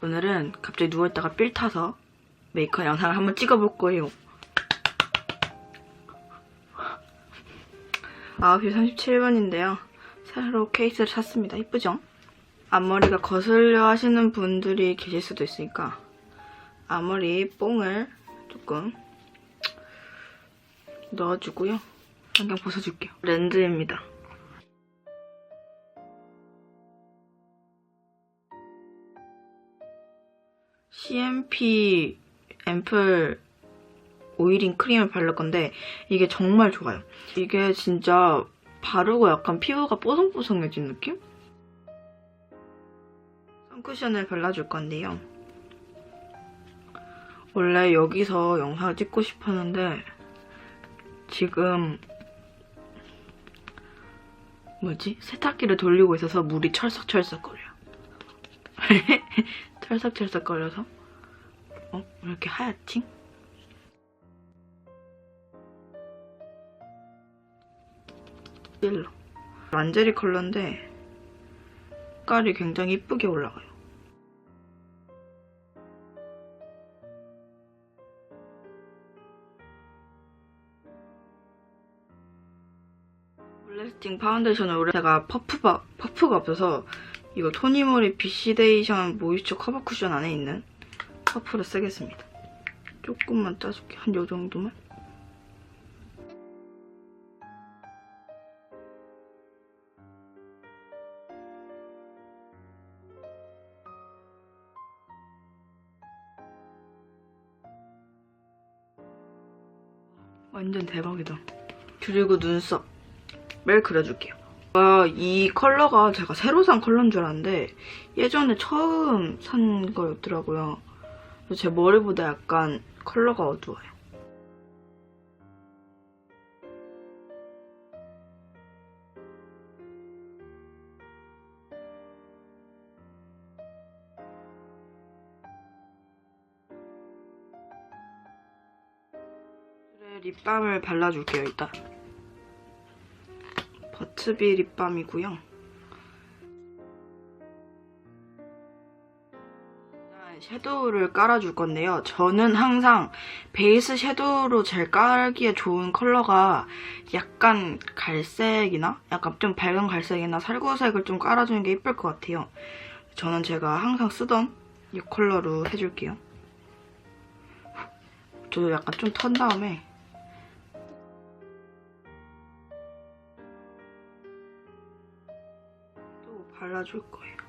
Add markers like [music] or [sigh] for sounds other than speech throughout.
오늘은 갑자기 누워있다가 삘 타서 메이크업 영상을 한번 찍어볼 거예요. 9시 37분인데요. 새로 케이스를 샀습니다. 이쁘죠? 앞머리가 거슬려 하시는 분들이 계실 수도 있으니까 앞머리 뽕을 조금 넣어주고요. 안경 벗어줄게요. 렌즈입니다. CMP 앰플 오일인 크림을 바를 건데 이게 정말 좋아요. 이게 진짜 바르고 약간 피부가 뽀송뽀송해진 느낌? 선쿠션을 발라줄 건데요. 원래 여기서 영상을 찍고 싶었는데 지금 뭐지? 세탁기를 돌리고 있어서 물이 철썩철썩 거려요. [laughs] 철썩철썩 거려서 어? 왜 이렇게 하얗지? 일로 란제리 컬러인데 색깔이 굉장히 이쁘게 올라가요. 블래스팅 파운데이션을 올해 제가 퍼프가, 퍼프가 없어서 이거 토니모리 비시데이션 모이스처 커버 쿠션 안에 있는 퍼프를 쓰겠습니다. 조금만 짜줄게. 한 요 정도만. 완전 대박이다. 그리고 눈썹. 매일 그려줄게요. 아, 이 컬러가 제가 새로 산 컬러인 줄 알았는데 예전에 처음 산 거였더라고요. 제 머리보다 약간 컬러가 어두워요. 립밤을 발라줄게요, 일단. 버츠비 립밤이고요. 섀도우를 깔아줄 건데요. 저는 항상 베이스 섀도우로 제일 깔기에 좋은 컬러가 약간 갈색이나 약간 좀 밝은 갈색이나 살구색을 좀 깔아주는 게 예쁠 것 같아요. 저는 제가 항상 쓰던 이 컬러로 해줄게요. 저도 약간 좀 턴 다음에 또 발라줄 거예요.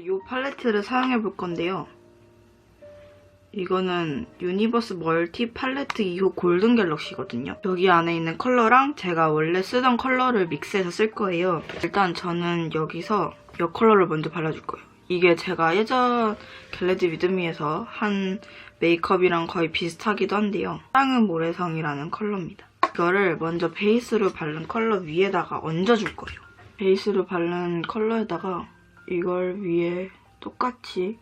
이 팔레트를 사용해 볼 건데요. 이거는 유니버스 멀티 팔레트 2호 골든 갤럭시거든요. 여기 안에 있는 컬러랑 제가 원래 쓰던 컬러를 믹스해서 쓸 거예요. 일단 저는 여기서 이 컬러를 먼저 발라줄 거예요. 이게 제가 예전 갤레드 위드미에서 한 메이크업이랑 거의 비슷하기도 한데요. 사랑은 모래성이라는 컬러입니다. 이거를 먼저 베이스로 바른 컬러 위에다가 얹어줄 거예요. 베이스로 바른 컬러에다가 이걸 위에 똑같이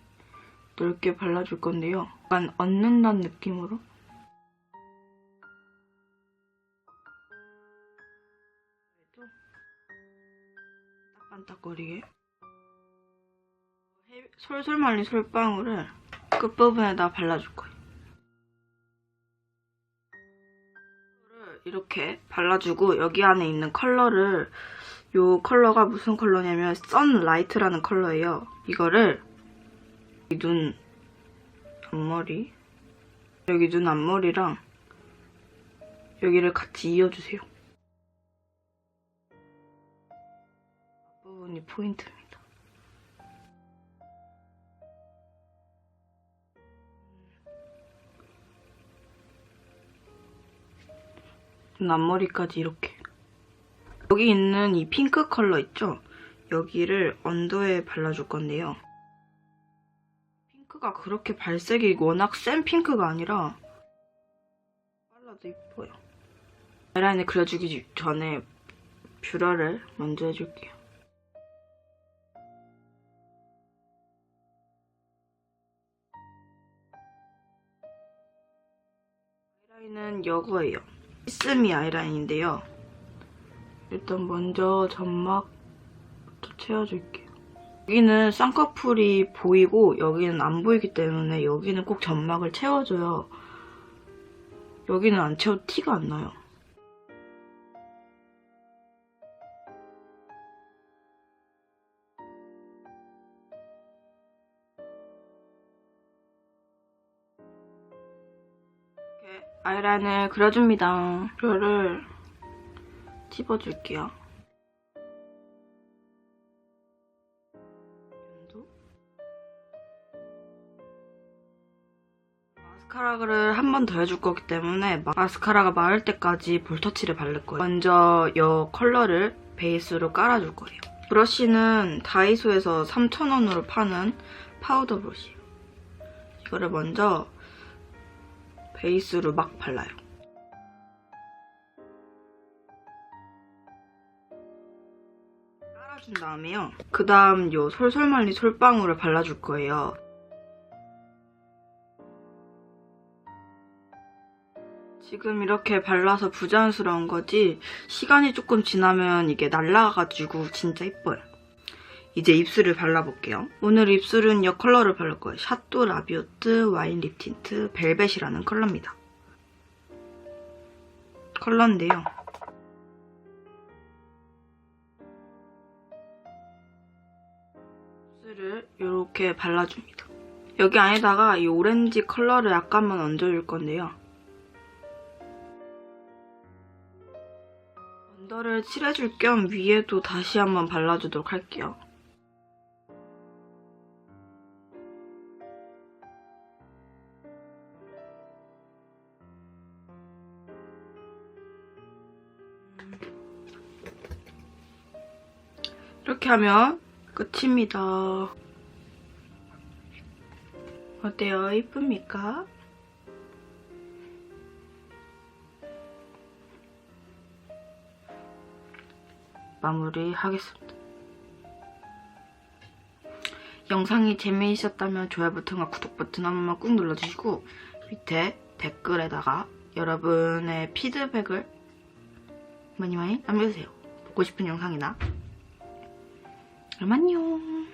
넓게 발라줄 건데요. 약간 얹는다는 느낌으로 딱반딱거리게 솔솔 말린 솔방울을 끝부분에다 발라줄 거예요. 이렇게 발라주고 여기 안에 있는 컬러를 이 컬러가 무슨 컬러냐면 선라이트라는 컬러예요. 이거를 눈 앞머리 여기 눈 앞머리랑 여기를 같이 이어주세요. 앞부분이 포인트입니다. 눈 앞머리까지 이렇게 여기 있는 이 핑크 컬러 있죠? 여기를 언더에 발라줄 건데요. 핑크가 그렇게 발색이 워낙 센 핑크가 아니라 발라도 이뻐요. 아이라인을 그려주기 전에 뷰러를 먼저 해줄게요. 아이라인은 이거예요. 이스미 아이라인인데요. 일단 먼저 점막부터 채워줄게요. 여기는 쌍꺼풀이 보이고 여기는 안 보이기 때문에 여기는 꼭 점막을 채워줘요. 여기는 안 채워도 티가 안 나요. 아이라인을 그려줍니다. 뼈를 찝어줄게요. 마스카라를 한 번 더 해줄 거기 때문에 마스카라가 마를 때까지 볼터치를 바를 거예요. 먼저 이 컬러를 베이스로 깔아줄 거예요. 브러쉬는 다이소에서 3,000원으로 파는 파우더 브러쉬예요. 이거를 먼저 베이스로 막 발라요. 깔아준 다음에요. 그 다음 요 솔솔말리 솔방울을 발라줄 거예요. 지금 이렇게 발라서 부자연스러운 거지 시간이 조금 지나면 이게 날라가가지고 진짜 이뻐요. 이제 입술을 발라볼게요. 오늘 입술은 이 컬러를 바를 거예요. 샤또 라비오트 와인 립 틴트 벨벳이라는 컬러입니다. 컬러인데요. 입술을 이렇게 발라줍니다. 여기 안에다가 이 오렌지 컬러를 약간만 얹어줄 건데요. 언더를 칠해줄 겸 위에도 다시 한번 발라주도록 할게요. 이렇게 하면 끝입니다. 어때요? 이쁩니까? 마무리하겠습니다. 영상이 재미있었다면 좋아요 버튼과 구독 버튼 한 번만 꾹 눌러주시고 밑에 댓글에다가 여러분의 피드백을 많이 많이 남겨주세요. 보고 싶은 영상이나 그럼 안녕.